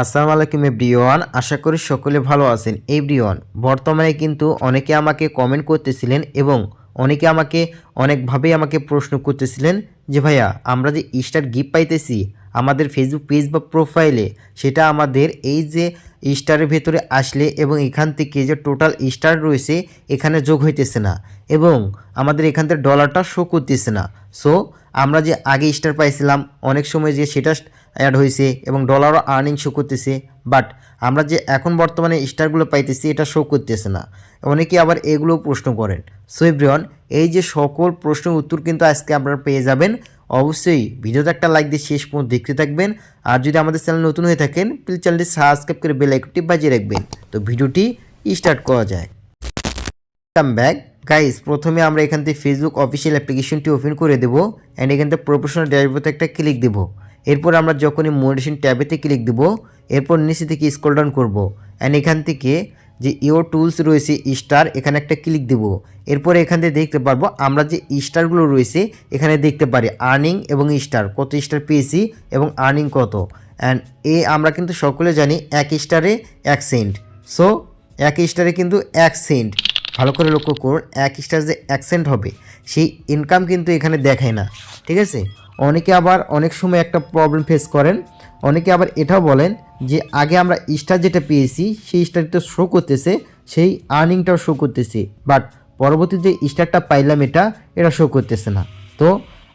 আসসালামু আলাইকুম এভরিওয়ান, আশা করি সকলে ভালো আছেন। এভরিওয়ান, বর্তমানে কিন্তু অনেকে আমাকে কমেন্ট করতেছিলেন এবং অনেকে আমাকে, অনেকভাবেই আমাকে প্রশ্ন করতেছিলেন যে, ভাইয়া, আমরা যে স্টার গিফট পাইতেছি আমাদের ফেসবুক পেজ বা প্রোফাইলে সেটা আমাদের এই যে স্টারের ভেতরে আসলে এবং এখান থেকে যে টোটাল স্টার রয়েছে, এখানে যোগ হইতেছে না এবং আমাদের এখান থেকে ডলারটা শো করতেছে না। সো আমরা যে আগে স্টার পাইছিলাম, অনেক সময় যে সেটা অ্যাড হয়েছে এবং ডলারও আর্নিং শো করতেছে। বাট আমরা যে এখন বর্তমানে স্টারগুলো পাইতেছি, এটা শো করতেছে না। অনেকে আবার এগুলো প্রশ্ন করেন। সো এভরিওয়ান এই যে সকল প্রশ্নের উত্তর কিন্তু আজকে আপনারা পেয়ে যাবেন। অবশ্যই ভিডিওতে একটা লাইক দিয়ে শেষ পর্যন্ত দেখতে থাকবেন। আর যদি আমাদের চ্যানেল নতুন হয়ে থাকেন প্লিজ চ্যানেলটি সাবস্ক্রাইব করে বেল আইকনটি বাজিয়ে রাখবেন। তো ভিডিওটি স্টার্ট করা যায়। কাম ব্যাক গাইস প্রথমে আমরা এখান থেকে ফেসবুক অফিসিয়াল অ্যাপ্লিকেশনটি ওপেন করে দেবো। অ্যান্ড এখান থেকে প্রফেশনাল ড্যাশবোর্ডে একটা ক্লিক দেবো। এরপর আমরা যখনই মোটিভেশন ট্যাবেতে ক্লিক দেবো, এরপর নিচে থেকে স্ক্রল ডাউন করব। অ্যান্ড এখান থেকে যে ইওর টুলস রয়েছে স্টার এখানে একটা ক্লিক দেবো। এরপরে এখান থেকে দেখতে পারব, আমরা যে স্টারগুলো রয়েছে, এখানে দেখতে পারি আর্নিং এবং স্টার কত স্টার পেয়েছি এবং আর্নিং কত। অ্যান্ড এ আমরা কিন্তু সকলে জানি এক স্টারে এক সেন্ট সো এক স্টারে কিন্তু এক সেন্ট ভালো করে লক্ষ্য করুন, এক স্টার যে এক অ্যাকসেন্ট হবে, সেই ইনকাম কিন্তু এখানে দেখায় না। ঠিক আছে? অনেকে আবার অনেক সময় একটা প্রবলেম ফেস করেন। অনেকে আবার এটাও বলেন যে, আগে আমরা স্টার যেটা পেয়েছি, সেই স্টারটা শো করতেছে, সেই আর্নিংটাও শো করতেছে। বাট পরবর্তী যে স্টারটা পাইলাম এটা এটা শো করতেছে না। তো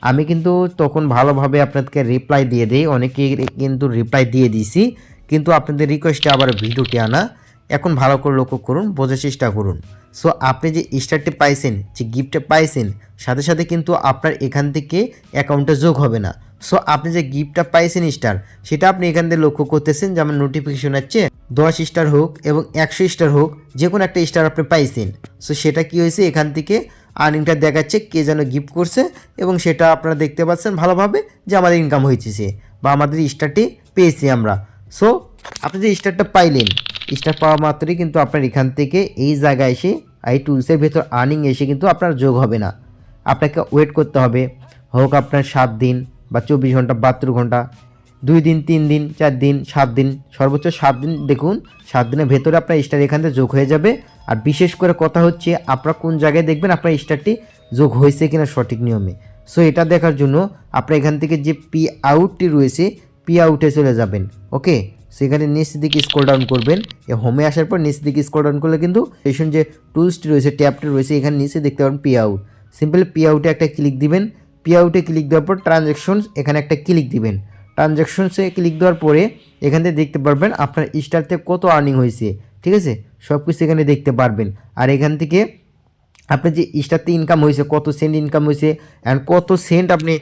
আমি কিন্তু তখন ভালোভাবে আপনাদেরকে রিপ্লাই দিয়ে দিই। অনেকে কিন্তু রিপ্লাই দিয়ে দিয়েছি। কিন্তু আপনাদের রিকোয়েস্টে আবার ভিডিওটি আনা। এখন ভালো করে লক্ষ্য করুন, বোঝার চেষ্টা করুন। সো আপনি যে স্টারটি পাইছেন, যে গিফটটা পাইছেন, সাথে সাথে কিন্তু আপনার এখান থেকে অ্যাকাউন্টে যোগ হবে না। সো আপনি যে গিফটটা পাইছেন স্টার সেটা আপনি এখান থেকে লক্ষ্য করতেছেন যেমন নোটিফিকেশন আসছে, দশ স্টার হোক এবং একশো স্টার হোক যে কোনো একটা স্টার আপনি পাইছেন। সো সেটা কি হয়েছে? এখান থেকে আর্নিংটা দেখাচ্ছে কে যেন গিফট করছে এবং সেটা আপনারা দেখতে পাচ্ছেন ভালোভাবে যে আমাদের ইনকাম হয়েছে বা আমাদের স্টারটি পেয়েছি আমরা। সো আপনি যে স্টারটা পাইলেন স্টার পাওয়া মাত্রই কিন্তু আপনার এখান থেকে এই জায়গায় এসে এই টুলসের ভেতর আর্নিং এসে কিন্তু আপনার যোগ হবে না। আপনাকে ওয়েট করতে হবে। হোক আপনার সাত দিন বা চব্বিশ ঘণ্টা, বাহাত্তর ঘণ্টা, দুই দিন, তিন দিন, চার দিন, সাত দিন, সর্বোচ্চ সাত দিন, দেখুন, সাত দিনের ভেতরে আপনার স্টার এখান থেকে যোগ হয়ে যাবে। আর বিশেষ করে কথা হচ্ছে, আপনারা কোন জায়গায় দেখবেন আপনার স্টারটি যোগ হয়েছে কিনা সঠিক নিয়মে। সো এটা দেখার জন্য আপনার এখান থেকে যে পি আউটটি রয়েছে পি আউটে চলে যাবেন। ওকে সেখানে নিচ দিকে স্ক্রল ডাউন করবেন। হোমে আসার পর নিচ দিকে স্ক্রল ডাউন করলে কিন্তু পেছন যে টুলসটি রয়েছে ট্যাবটি রয়েছে, এখানে নিচে দেখতে পাবেন পি আউট সিম্পল পি আউটে একটা ক্লিক দিবেন। পি আউটে ক্লিক দেওয়ার পর ট্রানজ্যাকশনস এখানে একটা ক্লিক দিবেন। ট্রানজ্যাকশনসে ক্লিক দেওয়ার পরে এখান থেকে দেখতে পারবেন আপনার স্টার থেকে কত আর্নিং হয়েছে। ঠিক আছে? সব কিছু এখানে দেখতে পারবেন। আর এখান থেকে আপনার যে স্টারতে ইনকাম হয়েছে, কত সেন্ট ইনকাম হয়েছে অ্যান্ড কত সেন্ট আপনি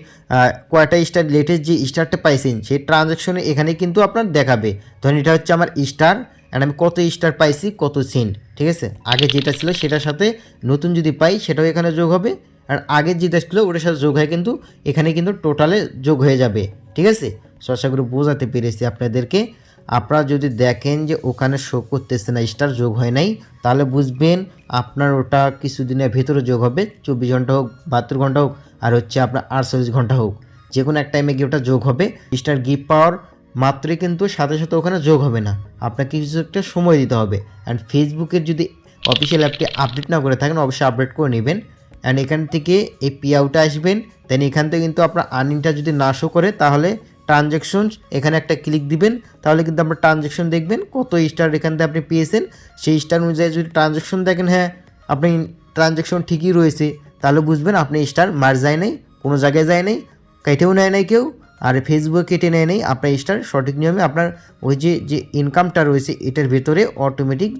কয়টা স্টার লেটেস্ট যে স্টারটা পাইছেন, সেই ট্রানজ্যাকশনে এখানে কিন্তু আপনার দেখাবে। ধরেন এটা হচ্ছে আমার স্টার অ্যান্ড আমি কত স্টার পাইছি, কত সেন্ট ঠিক আছে? আগে যেটা ছিল সেটার সাথে নতুন যদি পাই, সেটাও এখানে যোগ হবে আর আগে যেটা ছিল ওটার সাথে যোগ হয় কিন্তু, এখানে কিন্তু টোটালে যোগ হয়ে যাবে, ঠিক আছে? সো আশা করি বোঝাতে পেরেছি আপনাদেরকে। আপনারা যদি দেখেন যে ওখানে শো করতেছে না স্টার যোগ হয় নাই, তাহলে বুঝবেন আপনার ওটা কিছুদিনের ভেতরে যোগ হবে। চব্বিশ ঘণ্টা হোক, বাহাত্তর ঘণ্টা হোক, আর হচ্ছে আপনার আটচল্লিশ ঘণ্টা হোক। যে কোনো এক টাইমে গিয়ে ওটা যোগ হবে। স্টার গিফট পাওয়ার মাত্রই কিন্তু সাথে সাথে ওখানে যোগ হবে না। আপনাকে কিছু একটা সময় দিতে হবে। অ্যান্ড ফেসবুকের যদি অফিসিয়াল অ্যাপটি আপডেট না করে থাকেন, অবশ্যই আপডেট করে নেবেন। অ্যান্ড এখান থেকে এই পি আউটে আসবেন। দেন এখান থেকে কিন্তু আপনার আর্নিংটা যদি না শো করে, তাহলে ট্রানজ্যাকশন এখানে একটা ক্লিক দিবেন, তাহলে কিন্তু আপনার ট্রানজ্যাকশন দেখবেন, কত স্টার এখান থেকে আপনি পেয়েছেন। সেই স্টার অনুযায়ী যদি ট্রানজ্যাকশন দেখেন হ্যাঁ আপনি ট্রানজ্যাকশন ঠিকই রয়েছে, তাহলে বুঝবেন আপনি স্টার মার যায় নাই, কোনো জায়গায় যায় নাই, কেটেও নেয় নাই কেউ, আর ফেসবুকে কেটে নেয় নেই, আপনার স্টার সঠিক নিয়মে আপনার ওই যে যে ইনকামটা রয়েছে, এটার ভেতরে অটোমেটিক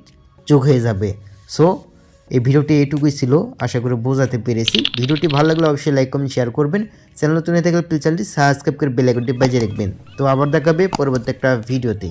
যোগ হয়ে যাবে। সো এই ভিডিওটি এটুকুই ছিল। আশা করি বোঝাতে পেরেছি। ভিডিওটি ভালো লাগলে অবশ্যই লাইক কমেন্ট শেয়ার করবেন। চ্যানেল নতুন হয়ে থাকলে প্লিজ চ্যানেলটি সাবস্ক্রাইব করে বেল আইকনটি বাজিয়ে রাখবেন। তো আবার দেখাবে পরবর্তী একটা ভিডিওতে।